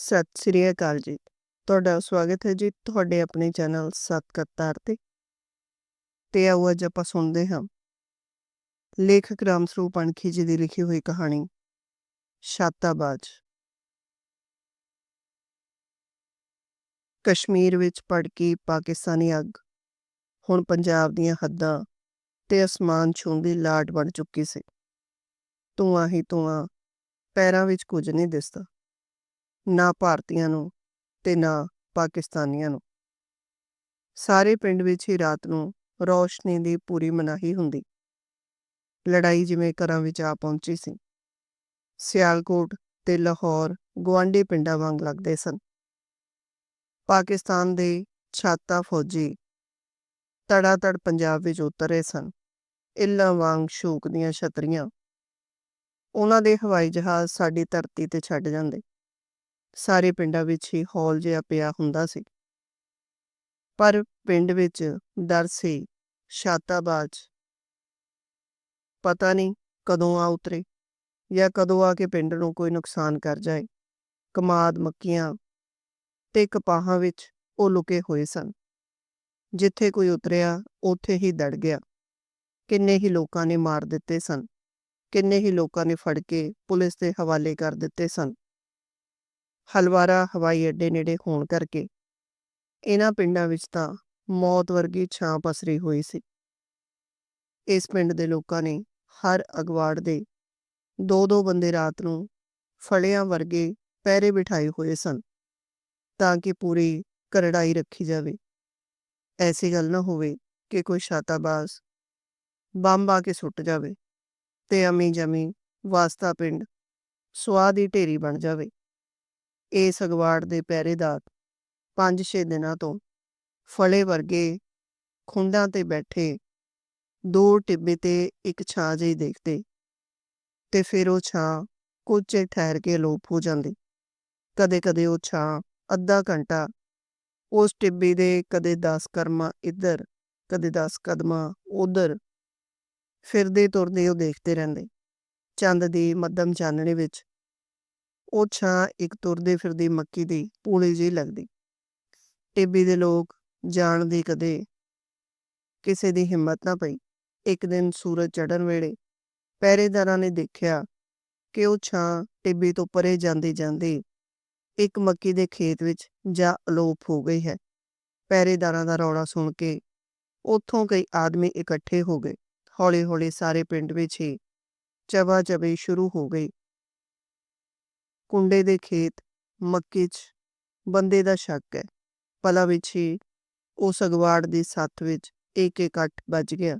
ਸਤਿ ਸ੍ਰੀ ਅਕਾਲ ਜੀ। ਤੁਹਾਡਾ ਸਵਾਗਤ ਹੈ ਜੀ ਤੁਹਾਡੇ ਆਪਣੇ ਚੈਨਲ ਸਤਕਰਤਾਰ ਤੇ। ਤੇ ਆਓ ਅੱਜ ਆਪਾਂ ਸੁਣਦੇ ਹਾਂ। ਲੇਖਕ ਰਾਮ ਸਰੂਪ ਅਣਖੀ ਜੀ ਦੀ ਲਿਖੀ ਹੋਈ ਕਹਾਣੀ ਸ਼ਾਤਾਬਾਜ ਕਸ਼ਮੀਰ ਵਿੱਚ ਭੜਕੀ ਪਾਕਿਸਤਾਨੀ ਅੱਗ। ਹੁਣ ਪੰਜਾਬ ਦੀਆਂ ਹੱਦਾਂ ਤੇ ਅਸਮਾਨ ਛੂੰਦੀ ਲਾਟ ਬਣ ਚੁੱਕੀ ਸੀ। ਧੂੰਆਂ ਹੀ ਧੂੰਆਂ, ਪੈਰਾਂ ਵਿੱਚ ਕੁਝ ਨਹੀਂ ਦਿਸਦਾ। ਨਾ ਭਾਰਤੀਆਂ ਨੂੰ ਤੇ ਨਾ ਪਾਕਿਸਤਾਨੀਆਂ ਨੂੰ। ਸਾਰੇ ਪਿੰਡ ਵਿੱਚ ਹੀ ਰਾਤ ਨੂੰ ਰੌਸ਼ਨੀ ਦੀ ਪੂਰੀ ਮਨਾਹੀ ਹੁੰਦੀ। ਲੜਾਈ ਜਿਵੇਂ ਘਰਾਂ ਵਿੱਚ ਆ ਪਹੁੰਚੀ ਸੀ। ਸਿਆਲਕੋਟ ਤੇ ਲਾਹੌਰ ਗਵਾਂਢੀ ਪਿੰਡਾਂ ਵਾਂਗ ਲੱਗਦੇ ਸਨ। ਪਾਕਿਸਤਾਨ ਦੇ ਛਾਤਾ ਫੌਜੀ ਤੜਾ-ਤੜ ਪੰਜਾਬ ਵਿੱਚ ਉਤਰੇ ਸਨ। ਇੱਲਾਂ ਵਾਂਗ ਸ਼ੂਕ ਦੀਆਂ ਛਤਰੀਆਂ। ਉਹਨਾਂ ਦੇ ਹਵਾਈ ਜਹਾਜ਼ ਸਾਡੀ ਧਰਤੀ ਤੇ ਛੱਡ ਜਾਂਦੇ। ਸਾਰੇ ਪਿੰਡਾਂ ਵਿੱਚ ਹੀ ਹੌਲ ਜਿਹਾ ਪਿਆ ਹੁੰਦਾ ਸੀ। ਪਰ ਪਿੰਡ ਵਿੱਚ ਡਰ ਸੀ ਸ਼ਾਤਾਬਾਜ ਪਤਾ ਨਹੀਂ ਕਦੋਂ ਆ ਉਤਰੇ ਜਾਂ ਕਦੋਂ ਆ ਕੇ ਪਿੰਡ ਨੂੰ ਕੋਈ ਨੁਕਸਾਨ ਕਰ ਜਾਏ। ਕਮਾਦ ਮੱਕੀਆਂ ਤੇ ਕਪਾਹਾਂ ਵਿੱਚ ਉਹ ਲੁਕੇ ਹੋਏ ਸਨ। ਜਿੱਥੇ ਕੋਈ ਉਤਰਿਆ, ਉੱਥੇ ਹੀ ਦੜ ਗਿਆ। ਕਿੰਨੇ ਹੀ ਲੋਕਾਂ ਨੇ ਮਾਰ ਦਿੱਤੇ ਸਨ। ਕਿੰਨੇ ਹੀ ਲੋਕਾਂ ਨੇ ਫੜ ਕੇ ਪੁਲਿਸ ਦੇ ਹਵਾਲੇ ਕਰ ਦਿੱਤੇ ਸਨ। ਹਲਵਾਰਾ ਹਵਾਈ ਅੱਡੇ ਨੇੜੇ ਹੋਣ ਕਰਕੇ ਇਹਨਾਂ ਪਿੰਡਾਂ ਵਿੱਚ ਤਾਂ ਮੌਤ ਵਰਗੀ ਛਾਂ ਪਸਰੀ ਹੋਈ ਸੀ। ਇਸ ਪਿੰਡ ਦੇ ਲੋਕਾਂ ਨੇ ਹਰ ਅਗਵਾੜ ਦੇ ਦੋ ਦੋ ਬੰਦੇ ਰਾਤ ਨੂੰ ਫੜਿਆਂ ਵਰਗੇ ਪਹਿਰੇ ਬਿਠਾਏ ਹੋਏ ਸਨ ਤਾਂ ਕਿ ਪੂਰੀ ਕਰੜਾਈ ਰੱਖੀ ਜਾਵੇ। ਐਸੀ ਗੱਲ ਨਾ ਹੋਵੇ ਕਿ ਕੋਈ ਸ਼ਾਤਾਬਾਜ਼ ਬੰਬ ਆ ਕੇ ਸੁੱਟ ਜਾਵੇ ਤੇ ਅਮੀ ਜਮੀ ਵਾਸਤਾ ਪਿੰਡ ਸਵਾਦ ਦੀ ਢੇਰੀ ਬਣ ਜਾਵੇ। ਇਹ ਸਗਵਾੜ ਦੇ ਪਹਿਰੇਦਾਰ 5-6 ਦਿਨਾਂ ਤੋਂ ਫਲੇ ਵਰਗੇ ਖੁੰਡਾਂ ਤੇ ਬੈਠੇ ਦੋ ਟਿੱਬੇ ਤੇ ਇੱਕ ਛਾਂ ਜਿਹੀ ਦੇਖਦੇ ਤੇ ਫਿਰ ਉਹ ਛਾਂ ਕੁਝ ਠਹਿਰ ਕੇ ਲੋਪ ਹੋ ਜਾਂਦੀ। ਕਦੇ-ਕਦੇ ਉਹ ਛਾਂ ਅੱਧਾ ਘੰਟਾ ਉਸ ਟਿੱਬੇ ਦੇ ਕਦੇ 10 ਕਰਮਾ ਇੱਧਰ, ਕਦੇ 10 ਕਦਮਾਂ ਉਧਰ ਫਿਰਦੇ ਤੁਰਦੇ ਉਹ ਦੇਖਦੇ ਰਹਿੰਦੇ। ਚੰਦ ਦੀ ਮੱਧਮ ਚਾਨਣੇ ਵਿੱਚ ਉਹ ਛਾਂ ਇੱਕ ਤੁਰਦੀ ਫਿਰਦੀ ਮੱਕੀ ਦੀ ਪੂਲੀ ਜਿਹੀ ਲੱਗਦੀ। ਟਿੱਬੀ ਦੇ ਲੋਕ ਜਾਣ ਦੀ ਕਦੇ ਕਿਸੇ ਦੀ ਹਿੰਮਤ ਨਾ ਪਈ। ਇੱਕ ਦਿਨ ਸੂਰਜ ਚੜ੍ਹਨ ਵੇਲੇ ਪਹਿਰੇਦਾਰਾਂ ਨੇ ਦੇਖਿਆ ਕਿ ਉਹ ਛਾਂ ਟਿੱਬੀ ਤੋਂ ਪਰੇ ਜਾਂਦੀ ਜਾਂਦੀ ਇੱਕ ਮੱਕੀ ਦੇ ਖੇਤ ਵਿੱਚ ਜਾ ਅਲੋਪ ਹੋ ਗਈ ਹੈ। ਪਹਿਰੇਦਾਰਾਂ ਦਾ ਰੌਲਾ ਸੁਣ ਕੇ ਉੱਥੋਂ ਕਈ ਆਦਮੀ ਇਕੱਠੇ ਹੋ ਗਏ। ਹੌਲੀ-ਹੌਲੀ ਸਾਰੇ ਪਿੰਡ ਵਿੱਚ ਹੀ ਚਬਾ ਚਬੀ ਸ਼ੁਰੂ ਹੋ ਗਈ। ਕੁੰਡੇ ਦੇ ਖੇਤ, ਮੱਕੀ 'ਚ, ਬੰਦੇ ਦਾ ਸ਼ੱਕ ਹੈ। ਪਲਾ ਵਿੱਚ ਹੀ ਉਸ ਅਗਵਾੜ ਦੀ ਸੱਥ ਵਿੱਚ ਇੱਕ ਇੱਕ ਅੱਠ ਵੱਜ ਗਿਆ।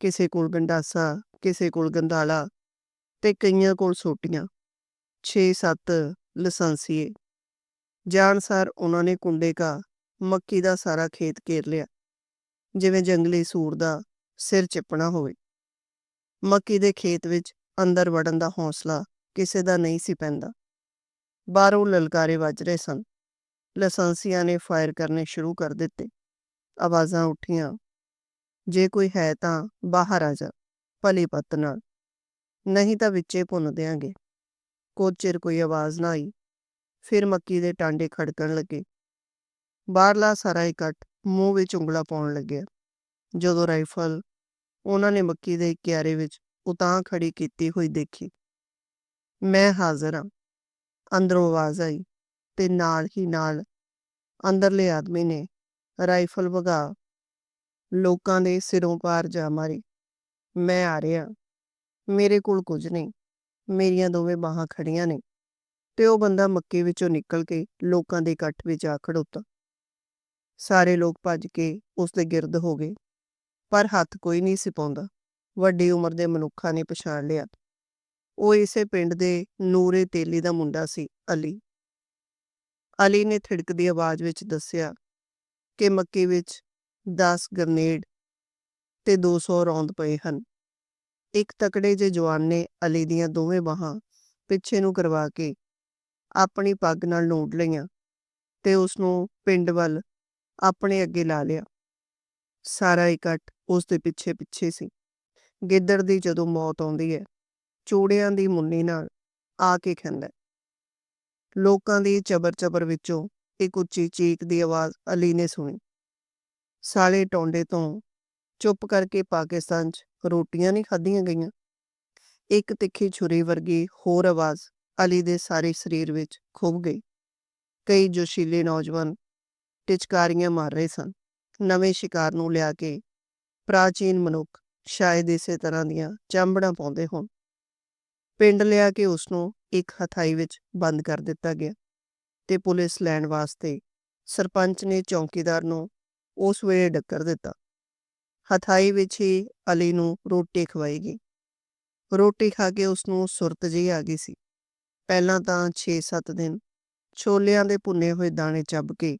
ਕਿਸੇ ਕੋਲ ਗੰਡਾਸਾ, ਕਿਸੇ ਕੋਲ ਗੰਧਾਲਾ ਤੇ ਕਈਆਂ ਕੋਲ ਸੋਟੀਆਂ। 6-7 ਲਾਇਸੈਂਸੀਏ ਜਾਣਸਾਰ ਉਹਨਾਂ ਨੇ ਕੁੰਡੇ ਕਾ ਮੱਕੀ ਦਾ ਸਾਰਾ ਖੇਤ ਘੇਰ ਲਿਆ। ਜਿਵੇਂ ਜੰਗਲੀ ਸੂਰ ਦਾ ਸਿਰ ਚਿਪਣਾ ਹੋਵੇ। ਮੱਕੀ ਦੇ ਖੇਤ ਵਿੱਚ ਅੰਦਰ ਵੜਨ ਦਾ ਹੌਸਲਾ ਕਿਸੇ ਦਾ ਨਹੀਂ ਸੀ ਪੈਂਦਾ। ਬਾਹਰੋਂ ਲਲਕਾਰੇ ਵੱਜ ਰਹੇ ਸਨ। ਲਸੰਸੀਆਂ ਨੇ ਫਾਇਰ ਕਰਨੇ ਸ਼ੁਰੂ ਕਰ ਦਿੱਤੇ। ਆਵਾਜ਼ਾਂ ਉੱਠੀਆਂ। ਜੇ ਕੋਈ ਹੈ ਤਾਂ ਬਾਹਰ ਆ ਜਾ, ਭਲੀ ਪੱਤ ਨਾਲ। ਨਹੀਂ ਤਾਂ ਵਿੱਚੇ ਭੁੰਨ ਦੇਾਂਗੇ ਕੁਝ ਚਿਰ ਕੋਈ ਆਵਾਜ਼ ਨਾ ਆਈ। ਫਿਰ ਮੱਕੀ ਦੇ ਟਾਂਡੇ ਖੜਕਣ ਲੱਗੇ। ਬਾਹਰਲਾ ਸਾਰਾ ਇਕੱਠ ਮੂੰਹ ਵਿੱਚ ਉਂਗਲਾ ਪਾਉਣ ਲੱਗਿਆ। ਜਦੋਂ ਰਾਈਫਲ, ਉਹਨਾਂ ਨੇ ਮੱਕੀ ਦੇ ਕਿਆਰੇ ਵਿੱਚ ਉਤਾਂ ਖੜੀ ਕੀਤੀ ਹੋਈ ਦੇਖੀ। ਮੈਂ ਹਾਜ਼ਰ ਹਾਂ। ਅੰਦਰੋਂ ਆਵਾਜ਼ ਆਈ ਤੇ ਨਾਲ ਹੀ ਨਾਲ ਅੰਦਰਲੇ ਆਦਮੀ ਨੇ ਰਾਈਫਲ ਵਗਾ ਲੋਕਾਂ ਦੇ ਸਿਰੋਂ ਪਾਰ ਜਾ ਮਾਰੀ। ਮੈਂ ਆ ਰਿਹਾ। ਮੇਰੇ ਕੋਲ ਕੁਝ ਨਹੀਂ। ਮੇਰੀਆਂ ਦੋਵੇਂ ਬਾਹਾਂ ਖੜੀਆਂ ਨੇ ਤੇ ਉਹ ਬੰਦਾ ਮੱਕੀ ਵਿੱਚੋਂ ਨਿਕਲ ਕੇ ਲੋਕਾਂ ਦੇ ਇਕੱਠ ਵਿੱਚ ਆ ਖੜੋਤਾ। ਸਾਰੇ ਲੋਕ ਭੱਜ ਕੇ ਉਸ ਦੇ ਗਿਰਦ ਹੋ ਗਏ। ਪਰ ਹੱਥ ਕੋਈ ਨਹੀਂ ਸੀ ਪਾਉਂਦਾ। ਵੱਡੀ ਉਮਰ ਦੇ ਮਨੁੱਖਾਂ ਨੇ ਪਛਾਣ ਲਿਆ। ਉਹ ਇਸੇ ਪਿੰਡ ਦੇ ਨੂਰੇ ਤੇਲੀ ਦਾ ਮੁੰਡਾ ਸੀ, ਅਲੀ। ਅਲੀ ਨੇ ਥਿੜਕਦੀ ਆਵਾਜ਼ ਵਿੱਚ ਦੱਸਿਆ ਕਿ ਮੱਕੀ ਵਿੱਚ 10 ਗਰਨੇਡ ਤੇ 200 ਰੌਂਦ ਪਏ ਹਨ। ਇੱਕ ਤਕੜੇ ਜੇ ਜਵਾਨ ਨੇ ਅਲੀ ਦੀਆਂ ਦੋਵੇਂ ਬਾਹਾਂ ਪਿੱਛੇ ਨੂੰ ਕਰਵਾ ਕੇ ਆਪਣੀ ਪੱਗ ਨਾਲ ਨੋਟ ਲਈਆਂ ਤੇ ਉਸ ਨੂੰ ਪਿੰਡ ਵੱਲ ਆਪਣੇ ਅੱਗੇ ਲਾ ਲਿਆ। ਸਾਰਾ ਇਕੱਠ ਉਸ ਦੇ ਪਿੱਛੇ ਪਿੱਛੇ ਸੀ। ਗਿੱਦੜ ਦੀ ਜਦੋਂ ਮੌਤ ਆਉਂਦੀ ਹੈ ਚੂੜਿਆਂ ਦੀ ਮੁੰਨੀ ਨਾਲ ਆ ਕੇ ਖੰਦਾ ਲੋਕਾਂ ਦੀ ਚਬਰ-ਚਬਰ ਵਿੱਚੋਂ ਇੱਕ ਉੱਚੀ ਚੀਕ ਦੀ ਆਵਾਜ਼ ਅਲੀ ਨੇ ਸੁਣੀ। ਸਾਲੇ ਟੌਂਡੇ ਤੋਂ ਚੁੱਪ ਕਰਕੇ ਪਾਕਿਸਤਾਨ 'ਚ ਰੋਟੀਆਂ ਨਹੀਂ ਖਾਧੀਆਂ ਗਈਆਂ। ਇੱਕ ਤਿੱਖੀ ਛੁਰੀ ਵਰਗੀ ਹੋਰ ਆਵਾਜ਼ ਅਲੀ ਦੇ ਸਾਰੇ ਸਰੀਰ ਵਿੱਚ ਖੁੱਭ ਗਈ। ਕਈ ਜੋਸ਼ੀਲੇ ਨੌਜਵਾਨ ਟਿਚਕਾਰੀਆਂ ਮਾਰ ਰਹੇ ਸਨ। ਨਵੇਂ ਸ਼ਿਕਾਰ ਨੂੰ ਲਿਆ ਕੇ ਪ੍ਰਾਚੀਨ ਮਨੁੱਖ ਸ਼ਾਇਦ ਇਸੇ ਤਰ੍ਹਾਂ ਦੀਆਂ ਚਾਂਬੜਾਂ ਪਾਉਂਦੇ ਹੋਣ। ਪਿੰਡ ਲਿਆ ਕੇ ਉਸਨੂੰ ਇੱਕ ਹਥਾਈ ਵਿੱਚ ਬੰਦ ਕਰ ਦਿੱਤਾ ਗਿਆ ਤੇ ਪੁਲਿਸ ਲੈਣ ਵਾਸਤੇ ਸਰਪੰਚ ਨੇ ਚੌਕੀਦਾਰ ਨੂੰ ਉਸ ਵੇਲੇ ਡੱਕਰ ਦਿੱਤਾ। ਹਥਾਈ ਵਿੱਚ ਹੀ ਅਲੀ ਨੂੰ ਰੋਟੀ ਖਵਾਈ ਗਈ। ਰੋਟੀ ਖਾ ਕੇ ਉਸਨੂੰ ਸੁਰਤ ਜਿਹੀ ਆ ਗਈ ਸੀ। ਪਹਿਲਾਂ ਤਾਂ 6-7 ਦਿਨ ਛੋਲਿਆਂ ਦੇ ਭੁੰਨੇ ਹੋਏ ਦਾਣੇ ਚੱਬ ਕੇ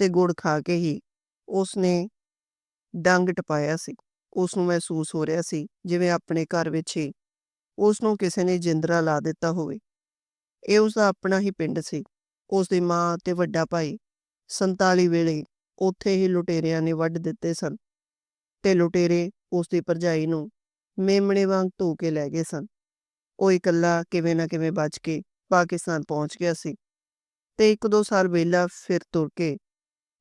ਤੇ ਗੁੜ ਖਾ ਕੇ ਹੀ ਉਸਨੇ ਡੰਗ ਟਪਾਇਆ ਸੀ। ਉਸਨੂੰ ਮਹਿਸੂਸ ਹੋ ਰਿਹਾ ਸੀ ਜਿਵੇਂ ਆਪਣੇ ਘਰ ਵਿੱਚ ਹੀ ਉਸਨੂੰ ਕਿਸੇ ਨੇ ਜਿੰਦਰਾ ਲਾ ਦਿੱਤਾ ਹੋਵੇ। ਇਹ ਉਸਦਾ ਆਪਣਾ ਹੀ ਪਿੰਡ ਸੀ। ਉਸਦੀ ਮਾਂ ਤੇ ਵੱਡਾ ਭਾਈ 47 ਵੇਲੇ ਉੱਥੇ ਹੀ ਲੁਟੇਰਿਆਂ ਨੇ ਵੱਢ ਦਿੱਤੇ ਸਨ ਤੇ ਲੁਟੇਰੇ ਉਸਦੀ ਭਰਜਾਈ ਨੂੰ ਮੇਮਣੇ ਵਾਂਗ ਧੋ ਕੇ ਲੈ ਗਏ ਸਨ। ਉਹ ਇਕੱਲਾ ਕਿਵੇਂ ਨਾ ਕਿਵੇਂ ਬਚ ਕੇ ਪਾਕਿਸਤਾਨ ਪਹੁੰਚ ਗਿਆ ਸੀ ਤੇ ਇੱਕ ਦੋ ਸਾਲ ਵਿਹਲਾ ਫਿਰ ਤੁਰ ਕੇ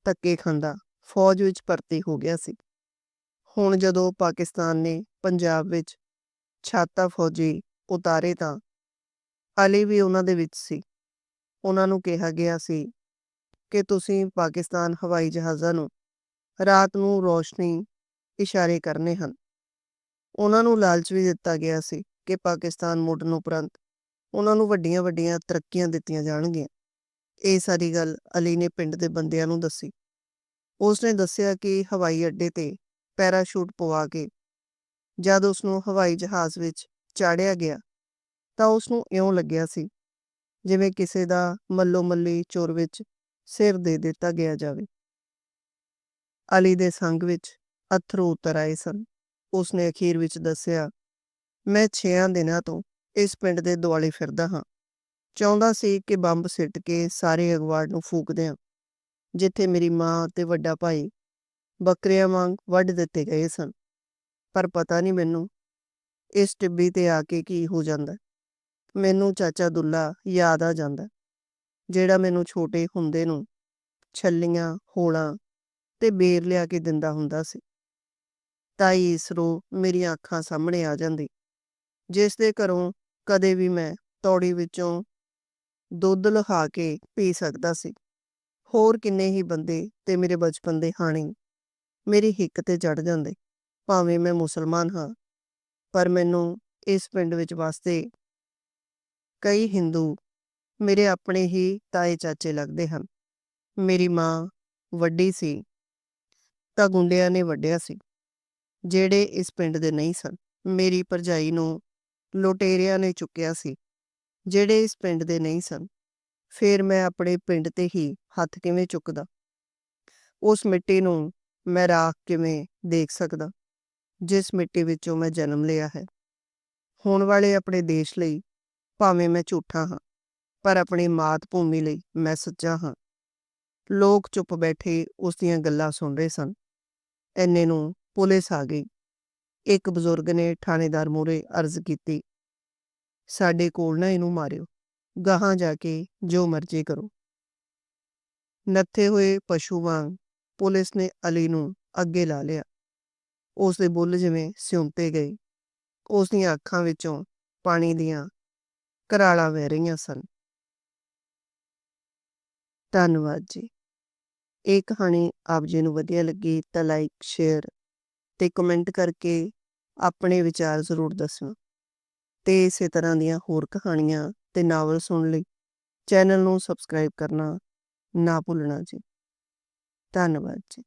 ਧੱਕੇ ਖਾਂਦਾ ਫੌਜ ਵਿੱਚ ਭਰਤੀ ਹੋ ਗਿਆ ਸੀ। ਹੁਣ ਜਦੋਂ ਪਾਕਿਸਤਾਨ ਨੇ ਪੰਜਾਬ ਵਿੱਚ ਛਾਤਾ ਫੌਜੀ ਉਤਾਰੇ ਤਾਂ ਅਲੀ ਵੀ ਉਹਨਾਂ ਦੇ ਵਿੱਚ ਸੀ। ਉਹਨਾਂ ਨੂੰ ਕਿਹਾ ਗਿਆ ਸੀ ਕਿ ਤੁਸੀਂ ਪਾਕਿਸਤਾਨ ਹਵਾਈ ਜਹਾਜ਼ਾਂ ਨੂੰ ਰਾਤ ਨੂੰ ਰੋਸ਼ਨੀ ਇਸ਼ਾਰੇ ਕਰਨੇ ਹਨ। ਉਹਨਾਂ ਨੂੰ ਲਾਲਚ ਵੀ ਦਿੱਤਾ ਗਿਆ ਸੀ ਕਿ ਪਾਕਿਸਤਾਨ ਮੁੜਨ ਉਪਰੰਤ ਉਹਨਾਂ ਨੂੰ ਵੱਡੀਆਂ-ਵੱਡੀਆਂ ਤਰੱਕੀਆਂ ਦਿੱਤੀਆਂ ਜਾਣਗੀਆਂ। ਇਹ ਸਾਰੀ ਗੱਲ ਅਲੀ ਨੇ ਪਿੰਡ ਦੇ ਬੰਦਿਆਂ ਨੂੰ ਦੱਸੀ। ਉਸਨੇ ਦੱਸਿਆ ਕਿ ਹਵਾਈ ਅੱਡੇ ਤੇ ਪੈਰਾਸ਼ੂਟ ਪਵਾ ਕੇ ਜਦ ਉਸਨੂੰ ਹਵਾਈ ਜਹਾਜ਼ ਵਿੱਚ ਚਾੜਿਆ ਗਿਆ ਤਾਂ ਉਸਨੂੰ ਇਉਂ ਲੱਗਿਆ ਸੀ ਜਿਵੇਂ ਕਿਸੇ ਦਾ ਮੱਲੋ-ਮੱਲੀ ਚੁਰ ਵਿੱਚ ਸਿਰ ਦੇ ਦਿੱਤਾ ਗਿਆ ਜਾਵੇ। ਅਲੀ ਦੇ ਸੰਗ ਵਿੱਚ ਅੱਥਰੂ ਉਤਰ ਆਏ ਸਨ। ਉਸਨੇ ਅਖੀਰ ਵਿੱਚ ਦੱਸਿਆ, ਮੈਂ 6 ਦਿਨਾਂ ਤੋਂ ਇਸ ਪਿੰਡ ਦੇ ਦੁਆਲੇ ਫਿਰਦਾ ਹਾਂ। ਚਾਹੁੰਦਾ ਸੀ ਕਿ ਬੰਬ ਸਿੱਟ ਕੇ ਸਾਰੇ ਅਗਵਾੜ ਨੂੰ ਫੂਕ ਦਿਆਂ। ਜਿੱਥੇ ਮੇਰੀ ਮਾਂ ਤੇ ਵੱਡਾ ਭਾਈ ਬੱਕਰਿਆਂ ਵਾਂਗ ਵੱਢ ਦਿੱਤੇ ਗਏ ਸਨ। ਪਰ ਪਤਾ ਨਹੀਂ ਮੈਨੂੰ ਇਸ ਟਿੱਬੀ ਤੇ ਆ ਕੇ ਕੀ ਹੋ ਜਾਂਦਾ। ਮੈਨੂੰ ਚਾਚਾ ਦੁੱਲਾ ਯਾਦ ਆ ਜਾਂਦਾ ਜਿਹੜਾ ਮੈਨੂੰ ਛੋਟੇ ਹੁੰਦੇ ਨੂੰ ਛੱਲੀਆਂ, ਹੋਲਾਂ ਤੇ ਬੇਰ ਲਿਆ ਕੇ ਦਿੰਦਾ ਹੁੰਦਾ ਸੀ। ਤਾਈ ਇਸਰੋ ਮੇਰੀਆਂ ਅੱਖਾਂ ਸਾਹਮਣੇ ਆ ਜਾਂਦੀ ਜਿਸ ਦੇ ਘਰੋਂ ਕਦੇ ਵੀ ਮੈਂ ਤੌੜੀ ਵਿੱਚੋਂ ਦੁੱਧ ਲਹਾ ਕੇ ਪੀ ਸਕਦਾ ਸੀ। ਹੋਰ ਕਿੰਨੇ ਹੀ ਬੰਦੇ ਤੇ ਮੇਰੇ ਬਚਪਨ ਦੇ ਹਾਣੀ ਮੇਰੀ ਹਿੱਕ ਤੇ ਚੜ ਜਾਂਦੇ। ਭਾਵੇਂ ਮੈਂ ਮੁਸਲਮਾਨ ਹਾਂ, ਪਰ ਮੈਨੂੰ ਇਸ ਪਿੰਡ ਵਿੱਚ ਵਸਦੇ ਕਈ ਹਿੰਦੂ ਮੇਰੇ ਆਪਣੇ ਹੀ ਤਾਏ ਚਾਚੇ ਲੱਗਦੇ ਹਨ। ਮੇਰੀ ਮਾਂ ਵੱਡੀ ਸੀ ਤਾਂ ਗੁੰਡਿਆਂ ਨੇ ਵੱਡਿਆ ਸੀ, ਜਿਹੜੇ ਇਸ ਪਿੰਡ ਦੇ ਨਹੀਂ ਸਨ। ਮੇਰੀ ਭਰਜਾਈ ਨੂੰ ਲੁਟੇਰਿਆਂ ਨੇ ਚੁੱਕਿਆ ਸੀ, ਜਿਹੜੇ ਇਸ ਪਿੰਡ ਦੇ ਨਹੀਂ ਸਨ। ਫਿਰ ਮੈਂ ਆਪਣੇ ਪਿੰਡ ਤੇ ਹੀ ਹੱਥ ਕਿਵੇਂ ਚੁੱਕਦਾ। ਉਸ ਮਿੱਟੀ ਨੂੰ ਮੈਂ ਰਾਖ ਕਿਵੇਂ ਦੇਖ ਸਕਦਾ ਜਿਸ ਮਿੱਟੀ ਵਿੱਚੋਂ ਮੈਂ ਜਨਮ ਲਿਆ ਹੈ। ਹੋਣ ਵਾਲੇ ਆਪਣੇ ਦੇਸ਼ ਲਈ ਭਾਵੇਂ ਮੈਂ ਝੂਠਾ ਹਾਂ ਪਰ ਆਪਣੀ ਮਾਤ ਭੂਮੀ ਲਈ ਮੈਂ ਸੱਚਾ ਹਾਂ। ਲੋਕ ਚੁੱਪ ਬੈਠੇ ਉਸ ਦੀਆਂ ਗੱਲਾਂ ਸੁਣ ਰਹੇ ਸਨ। ਇੰਨੇ ਨੂੰ ਪੁਲਿਸ ਆ ਗਈ। ਇੱਕ ਬਜ਼ੁਰਗ ਨੇ ਥਾਣੇਦਾਰ ਮੂਹਰੇ ਅਰਜ਼ ਕੀਤੀ, ਸਾਡੇ ਕੋਲ ਨਾ ਇਹਨੂੰ ਮਾਰਿਓ। ਗਾਹਾਂ ਜਾ ਕੇ ਜੋ ਮਰਜ਼ੀ ਕਰੋ। ਨੱਥੇ ਹੋਏ ਪਸ਼ੂ ਵਾਂਗ ਪੁਲਿਸ ਨੇ ਅਲੀ ਨੂੰ ਅੱਗੇ ਲਾ ਲਿਆ। ਉਸ ਦੇ ਬੁੱਲ੍ਹ ਜਿਵੇਂ ਸਿਉਂਤੇ ਗਏ। ਉਸ ਦੀਆਂ ਅੱਖਾਂ ਵਿੱਚੋਂ ਪਾਣੀ ਦੀਆਂ ਘਰਾਲਾਂ ਵਹਿ ਰਹੀਆਂ ਸਨ। ਧੰਨਵਾਦ ਜੀ। ਇਹ ਕਹਾਣੀ ਆਪ ਜੀ ਨੂੰ ਵਧੀਆ ਲੱਗੀ ਤਾਂ ਲਾਈਕ, ਸ਼ੇਅਰ ਤੇ ਕਮੈਂਟ ਕਰਕੇ ਆਪਣੇ ਵਿਚਾਰ ਜ਼ਰੂਰ ਦੱਸਣਾ। ਤੇ ਇਸੇ ਤਰ੍ਹਾਂ ਦੀਆਂ ਹੋਰ ਕਹਾਣੀਆਂ ਤੇ ਨਾਵਲ ਸੁਣਨ ਲਈ ਚੈਨਲ ਨੂੰ ਸਬਸਕ੍ਰਾਈਬ ਕਰਨਾ ਨਾ ਭੁੱਲਣਾ ਜੀ। ਧੰਨਵਾਦ ਜੀ।